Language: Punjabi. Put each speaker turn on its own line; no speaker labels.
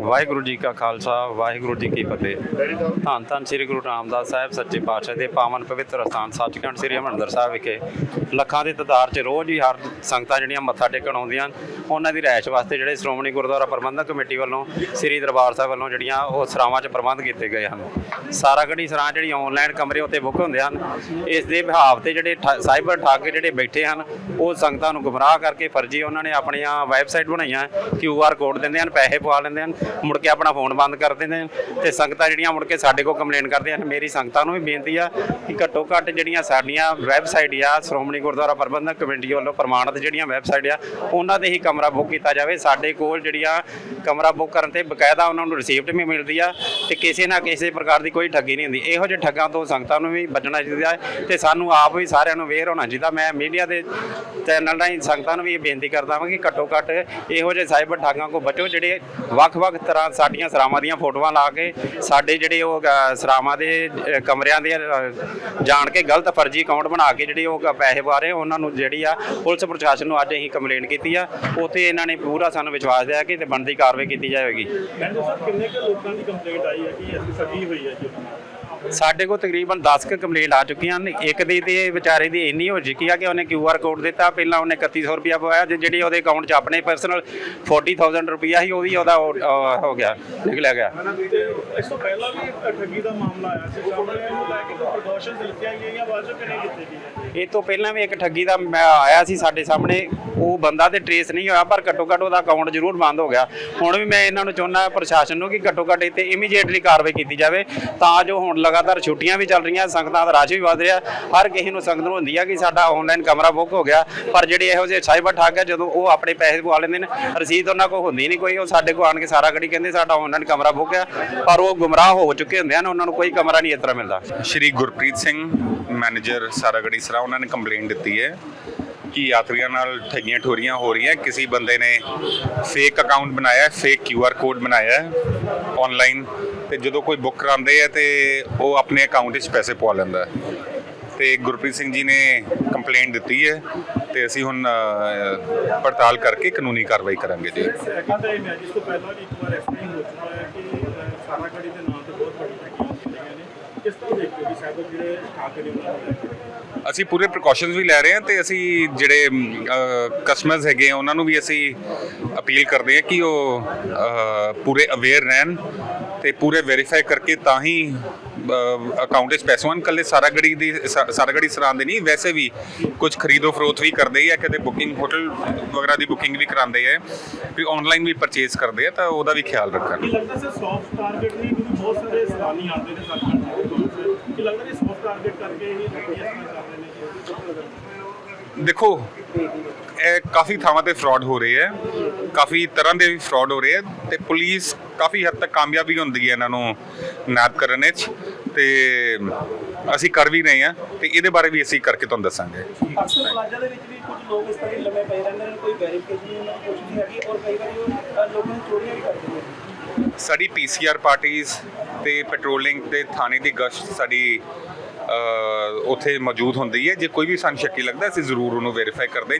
ਵਾਹਿਗੁਰੂ ਜੀ ਕਾ ਖਾਲਸਾ ਵਾਹਿਗੁਰੂ ਜੀ ਕੀ ਫਤਿਹ। ਧੰਨ ਧੰਨ ਸ੍ਰੀ ਗੁਰੂ ਰਾਮਦਾਸ ਸਾਹਿਬ ਸੱਚੇ ਪਾਤਸ਼ਾਹ ਦੇ ਪਾਵਨ ਪਵਿੱਤਰ ਸਥਾਨ ਸੱਚਖੰਡ ਸ੍ਰੀ ਹਰਿਮੰਦਰ ਸਾਹਿਬ ਵਿਖੇ। ਲੱਖਾਂ ਦੀ ਤਾਦਾਦ 'ਚ ਰੋਜ਼ ਹੀ ਹਰ ਸੰਗਤਾਂ ਜਿਹੜੀਆਂ ਮੱਥਾ ਟੇਕਣ ਆਉਂਦੀਆਂ ਹਨ, ਉਹਨਾਂ ਦੀ ਰਿਹਾਇਸ਼ ਵਾਸਤੇ ਜਿਹੜੇ ਸ਼੍ਰੋਮਣੀ ਗੁਰਦੁਆਰਾ ਪ੍ਰਬੰਧਕ ਕਮੇਟੀ ਵੱਲੋਂ ਸ੍ਰੀ ਦਰਬਾਰ ਸਾਹਿਬ ਵੱਲੋਂ ਜਿਹੜੀਆਂ ਉਹ ਸਰਾਵਾਂ 'ਚ ਪ੍ਰਬੰਧ ਕੀਤੇ ਗਏ ਹਨ। ਸਾਰਾ ਸਾਰਾਗੜੀ ਸਰਾਂ ਜਿਹੜੀ ਆਨਲਾਈਨ ਕਮਰੇ ਉੱਤੇ ਬੁੱਕ ਹੁੰਦੇ ਹਨ ਇਸ ਦੇ ਵਿਹਾਵ ਤੇ ਜਿਹੜੇ ਠ- ਸਾਈਬਰ ਠੱਗ ਜਿਹੜੇ ਬੈਠੇ ਹਨ ਉਹ ਸੰਗਤਾਂ ਨੂੰ ਗੁੰਮਰਾਹ ਕਰਕੇ ਫਰਜ਼ੀ ਉਹਨਾਂ ਨੇ ਆਪਣੀਆਂ ਵੈਬਸਾਈਟ ਬਣਾਈਆਂ ਕਿਊ ਆਰ ਕੋਡ ਦਿੰਦੇ ਹਨ ਪੈਸੇ ਪਵਾ ਲੈਂਦੇ ਹਨ ਮੁੜ ਕੇ ਆਪਣਾ ਫੋਨ ਬੰਦ ਕਰ ਦਿੰਦੇ ਹਨ ਤੇ ਸੰਗਤਾਂ ਜਿਹੜੀਆਂ ਮੁੜ ਕੇ ਸਾਡੇ ਕੋਲ ਕੰਪਲੇਨ ਕਰਦੇ ਹਨ, ਮੇਰੀ ਸੰਗਤਾਂ ਨੂੰ ਵੀ ਬੇਨਤੀ ਆ ਕਿ ਘੱਟੋ ਘੱਟ ਜਿਹੜੀਆਂ ਸਾਡੀਆਂ ਵੈਬਸਾਈਟ ਆ, ਸ਼੍ਰੋਮਣੀ ਗੁਰਦੁਆਰਾ ਪ੍ਰਬੰਧਕ ਕਮੇਟੀ ਵੱਲੋਂ ਪ੍ਰਮਾਣਿਤ ਜਿਹੜੀਆਂ ਵੈਬਸਾਈਟ ਆ, ਉਹਨਾਂ ਤੇ ਹੀ ਕਮਰਾ ਬੁੱਕ ਕੀਤਾ ਜਾਵੇ। ਸਾਡੇ ਕੋਲ ਜਿਹੜੀਆਂ ਕਮਰਾ ਬੁੱਕ ਕਰਨ ਤੇ ਬਕਾਇਦਾ ਉਹਨਾਂ ਨੂੰ ਰਿਸੀਪਟ ਵੀ ਮਿਲਦੀ ਆ ਤੇ ਕਿਸੇ ਨਾ ਕਿਸੇ ਪ੍ਰਕਾਰ ਦੀ ਕੋਈ ਠੱਗੀ ਨਹੀਂ ਹੁੰਦੀ। ਇਹੋ ਜਿਹੇ ਠੱਗਾਂ ਤੋਂ ਸੰਗਤਾਂ ਨੂੰ ਵੀ ਬਚਣਾ ਚਾਹੀਦਾ ਹੈ ਤੇ ਸਾਨੂੰ ਆਪ ਵੀ ਸਾਰਿਆਂ ਨੂੰ ਅਵੇਅਰ ਹੋਣਾ ਚਾਹੀਦਾ। ਮੈਂ ਮੀਡੀਆ ਦੇ ਚੈਨਲ ਰਾਹੀਂ ਸੰਗਤਾਂ ਨੂੰ ਵੀ ਇਹ ਬੇਨਤੀ ਕਰਦਾ ਹਾਂ ਕਿ ਘੱਟੋ ਘੱਟ ਇਹੋ ਜਿਹੇ ਸਾਈਬਰ ਠੱਗਾਂ ਕੋ ਬਚੋ ਜਿਹੜੇ ਵੱਖ-ਵੱਖ ਤਰ੍ਹਾਂ ਸਾਡੀਆਂ ਸਰਾਵਾਂ ਦੀਆਂ ਫੋਟੋਆਂ ਲਾ ਕੇ ਸਾਡੇ ਜਿਹੜੇ ਉਹ ਸਰਾਵਾਂ ਦੇ ਕਮਰਿਆਂ ਦੇ ਜਾਣ ਕੇ ਗਲਤ ਫਰਜ਼ੀ ਅਕਾਊਂਟ ਬਣਾ ਕੇ ਜਿਹੜੇ ਉਹ ਪੈਸੇ ਪਾ ਰਹੇ, ਉਹਨਾਂ ਨੂੰ ਜਿਹੜੀ ਆ ਪੁਲਿਸ ਪ੍ਰਸ਼ਾਸਨ ਨੂੰ ਅੱਜ ਅਸੀਂ ਕੰਪਲੇਂਟ ਕੀਤੀ ਆ। ਉੱਥੇ ਇਹਨਾਂ ਨੇ ਪੂਰਾ ਸਾਨੂੰ ਵਿਸ਼ਵਾਸ ਦਿਆ ਕਿ ਤੇ ਬਣਦੀ ਕਾਰਵਾਈ ਕੀਤੀ ਜਾਵੇਗੀ
ਕਹਿੰਦੇ ਸਰ, ਕਿੰਨੇ ਕੁ ਲੋਕਾਂ ਦੀ ਕੰਪਲੇਂਟ ਆਈ ਹੈ ਕਿ ਅਸੀਂ ਠੱਗੀ ਹੋਈ ਹੈ ਜੀ?
ਸਾਡੇ ਕੋਲ ਤਕਰੀਬਨ 10 ਕੁ ਕੰਪਲੇਂਟ ਆ ਚੁੱਕੀਆਂ ਨੇ ਇੱਕ ਦੀ ਤੇ ਵਿਚਾਰੇ ਦੀ ਇੰਨੀ ਹੋ ਚੁੱਕੀ ਆ ਕਿ ਉਹਨੇ ਕਿਊ ਆਰ ਕੋਡ ਦਿੱਤਾ। ਪਹਿਲਾਂ ਉਹਨੇ 3100 ਰੁਪਇਆ ਪਵਾਇਆ ਤੇ ਜਿਹੜੀ ਉਹਦੇ ਅਕਾਊਂਟ 'ਚ ਆਪਣੇ ਪਰਸਨਲ 40000 ਰੁਪਇਆ ਸੀ ਉਹ ਵੀ ਉਹਦਾ ਹੋ ਗਿਆ ਨਿਕਲਿਆ ਗਿਆ।
ਤੇ ਇਸ ਤੋਂ ਪਹਿਲਾਂ ਵੀ ਇੱਕ ਠੱਗੀ ਦਾ ਮਾਮਲਾ ਆਇਆ ਸੀ। ਸਾਹਮਣੇ ਇਹਨੂੰ ਲੈ ਕੇ ਕੋਈ ਪ੍ਰੀਕਾਸ਼ਨਸ ਲਿੱਤੀਆਂ ਗਈਆਂ ਬਾਅਦ ਚੋਂ ਕਿਹਨੇ ਕੀਤੀ ਗਈ ਹੈ
ਇਹ ਤੋਂ ਪਹਿਲਾਂ ਵੀ ਇੱਕ ਠੱਗੀ ਦਾ ਆਇਆ ਸੀ ਸਾਡੇ ਸਾਹਮਣੇ। ਉਹ ਬੰਦਾ ਤੇ ਟਰੇਸ ਨਹੀਂ ਹੋਇਆ ਪਰ ਘੱਟੋ ਘੱਟ ਉਹਦਾ ਅਕਾਊਂਟ ਜ਼ਰੂਰ ਬੰਦ ਹੋ ਗਿਆ। ਹੁਣ ਵੀ ਮੈਂ ਇਹਨਾਂ ਨੂੰ ਚਾਹੁੰਦਾ ਪ੍ਰਸ਼ਾਸਨ ਨੂੰ ਕਿ ਘੱਟੋ ਘੱਟ ਇੱਥੇ ਇਮੀਡੀਏਟਲੀ ਕਾਰਵਾਈ ਕੀਤੀ ਜਾਵੇ ਤਾਂ ਜੋ ਹੁਣ ਲਗਾਤਾਰ ਛੁੱਟੀਆਂ ਵੀ ਚੱਲ ਰਹੀਆਂ, ਸੰਗਤਾਂ ਦਾ ਰਸ਼ ਵੀ ਵਧ ਰਿਹਾ। ਹਰ ਕਿਸੇ ਨੂੰ ਸੰਗਤ ਨੂੰ ਹੁੰਦੀ ਆ ਕਿ ਸਾਡਾ ਆਨਲਾਈਨ ਕਮਰਾ ਬੁੱਕ ਹੋ ਗਿਆ। ਪਰ ਜਿਹੜੇ ਇਹੋ ਜਿਹੇ ਸਾਈਬਰ ਠੱਗ ਆ, ਜਦੋਂ ਉਹ ਆਪਣੇ ਪੈਸੇ ਪਵਾ ਲੈਂਦੇ ਨੇ, ਰਸੀਦ ਉਹਨਾਂ ਕੋਲ ਹੁੰਦੀ ਨਹੀਂ ਕੋਈ। ਉਹ ਸਾਡੇ ਕੋਲ ਆਣ ਕੇ ਸਾਰਾ ਗੜੀ ਕਹਿੰਦੇ, ਸਾਡਾ ਆਨਲਾਈਨ ਕਮਰਾ ਬੁੱਕ ਆ। ਪਰ ਉਹ ਗੁੰਮਰਾਹ ਹੋ ਚੁੱਕੇ ਹੁੰਦੇ ਹਨ ਉਹਨਾਂ ਨੂੰ ਕੋਈ ਕਮਰਾ ਨਹੀਂ ਇਸ ਤਰ੍ਹਾਂ ਮਿਲਦਾ।
ਸ਼੍ਰੀ ਗੁਰਪ੍ਰੀਤ ਸਿੰਘ ਮੈਨੇਜਰ ਸਾਰਾਗੜੀ ਸਰਾ, ਉਹਨਾਂ ਨੇ ਕੰਪਲੇਂਟ ਦਿੱਤੀ ਹੈ। ਕਿ ਯਾਤਰੀਆਂ ਨਾਲ ਠੱਗੀਆਂ ਠੋਰੀਆਂ ਹੋ ਰਹੀਆਂ? ਕਿਸੇ ਬੰਦੇ ਨੇ ਫੇਕ ਅਕਾਊਂਟ ਬਣਾਇਆ ਹੈ ਫੇਕ ਕਿਊਆਰ ਕੋਡ ਬਣਾਇਆ ਹੈ ਆਨਲਾਈਨ ਤੇ ਜਦੋਂ ਕੋਈ ਬੁੱਕ ਕਰਾਉਂਦੇ ਆ ਤੇ ਉਹ ਆਪਣੇ ਅਕਾਊਂਟ 'ਚ ਪੈਸੇ ਪਵਾ ਲੈਂਦਾ। ਹੈ ਤੇ ਗੁਰਪ੍ਰੀਤ ਸਿੰਘ ਜੀ ਨੇ ਕੰਪਲੇਂਟ ਦਿੱਤੀ ਹੈ ਤੇ ਅਸੀਂ ਹੁਣ ਪੜਤਾਲ ਕਰਕੇ ਕਾਨੂੰਨੀ ਕਾਰਵਾਈ ਕਰਾਂਗੇ ਜੀ।
ਜਿਸ ਤੋਂ ਪਹਿਲਾਂ ਵੀ ਇੱਕ ਵਾਰ ਐਸਪੀ ਹੋ ਚੁੱਕਾ ਹੈ ਕਿ ਅਹ, ਸਾਰਾਗੜੀ ਦੇ ਨਾਂ ਤੇ ਬਹੁਤ ਵੱਡੀ ਠੱਗੀਆਂ ਕੀਤੀਆਂ ਨੇ ਕਿਸ ਤਰ੍ਹਾਂ ਦੇਖਦੇ ਹੋ ਕਿ ਸਾਈਬਰ ਜਿਹੜੇ ਠੱਗ ਉਹਨਾਂ ਨੂੰ
ਅਸੀਂ ਪੂਰੇ ਪ੍ਰੀਕਾਸ਼ਨਸ ਵੀ ਲੈ ਰਹੇ ਹਾਂ ਤੇ ਅਸੀਂ ਜਿਹੜੇ ਕਸਟਮਰਸ ਹੈਗੇ ਆ, ਉਹਨਾਂ ਨੂੰ ਵੀ ਅਸੀਂ ਅਪੀਲ ਕਰਦੇ ਹਾਂ ਕਿ ਉਹ ਪੂਰੇ ਅਵੇਅਰ ਰਹਿਣ ਤੇ ਪੂਰੇ ਵੈਰੀਫਾਈ ਕਰਕੇ ਤਾਂ ਹੀ ਅਕਾਊਂਟ ਵਿੱਚ ਪੈਸੇ ਆਉਣ ਸਾਰਾ ਗੜੀ ਦੀ ਸਾਰਾ ਗੜੀ ਸਰਾਂਦੇ ਨਹੀਂ, ਵੈਸੇ ਵੀ ਕੁਝ ਖਰੀਦੋ ਫਰੋਤ ਵੀ ਕਰਦੇ ਆ, ਕਦੇ ਬੁਕਿੰਗ ਹੋਟਲ ਵਗੈਰਾ ਦੀ ਬੁਕਿੰਗ ਵੀ ਕਰਾਉਂਦੇ ਆ, ਵੀ ਆਨਲਾਈਨ ਵੀ ਪਰਚੇਸ ਕਰਦੇ ਆ, ਤਾਂ ਉਹਦਾ ਵੀ ਖਿਆਲ ਰੱਖਣ।
ਲੱਗਦਾ ਸਰ ਸੌਫਟ ਟਾਰਗੇਟ ਨਹੀਂ ਬਹੁਤ ਸਾਰੇ ਸੈਲਾਨੀ ਆਉਂਦੇ ਨੇ ਸਾਡੇ ਕੋਲ ਲੱਗਦਾ ਟਾਰਗੇਟ ਕਰਕੇ ਹੀ ਠੱਗੀ ਇਸ ਤਰ੍ਹਾਂ ਕਰ ਰਹੇ ਨੇ
ਦੇਖੋ ਇਹ ਕਾਫੀ ਥਾਵਾਂ ਤੇ ਫਰਾਡ ਹੋ ਰਹੇ ਹੈ। ਕਾਫੀ ਤਰ੍ਹਾਂ ਦੇ ਵੀ ਫਰਾਡ ਹੋ ਰਹੇ ਹੈ ਤੇ ਪੁਲਿਸ ਕਾਫੀ ਹੱਦ ਤੱਕ ਕਾਮਯਾਬ ਹੁੰਦੀ ਹੈ ਇਹਨਾਂ ਨੂੰ ਨੈਪ ਕਰਨ ਵਿੱਚ ਤੇ ਅਸੀਂ ਕਰ ਵੀ ਰਹੇ ਹਾਂ ਤੇ ਇਹਦੇ ਬਾਰੇ ਵੀ ਅਸੀਂ ਕਰਕੇ ਤੁਹਾਨੂੰ ਦੱਸਾਂਗੇ।
ਅਕਸਰ ਪਲਾਜ਼ਾ ਦੇ ਵਿੱਚ ਵੀ ਕੁਝ ਲੋਕ ਇਸ ਤਰ੍ਹਾਂ ਹੀ ਲੰਮੇ ਪਏ ਰਹਿੰਦੇ ਨੇ ਕੋਈ ਵੈਰੀਫਿਕੇਸ਼ਨ ਨਹੀਂ ਉਹਨਾਂ ਦੀ ਕੁਛ ਨਹੀਂ ਹੈਗੀ ਔਰ ਕਈ ਵਾਰੀ ਉਹ ਅ, ਲੋਕਾਂ ਨੂੰ ਚੋਰੀਆਂ ਵੀ ਕਰਦੇ ਨੇ।
ਸਾਡੀ ਪੀਸੀਆਰ ਪਾਰਟੀਆਂ ਤੇ ਪੈਟਰੋਲਿੰਗ ਦੇ ਥਾਣੇ ਦੀ ਗਸ਼ਤ ਸਾਡੀ ਉੱਥੇ ਮੌਜੂਦ ਹੁੰਦੀ ਹੈ। ਜੇ ਕੋਈ ਵੀ ਸਾਨੂੰ ਸ਼ੱਕੀ ਲੱਗਦਾ, ਅਸੀਂ ਜ਼ਰੂਰ ਉਹਨੂੰ ਵੈਰੀਫਾਈ ਕਰਦੇ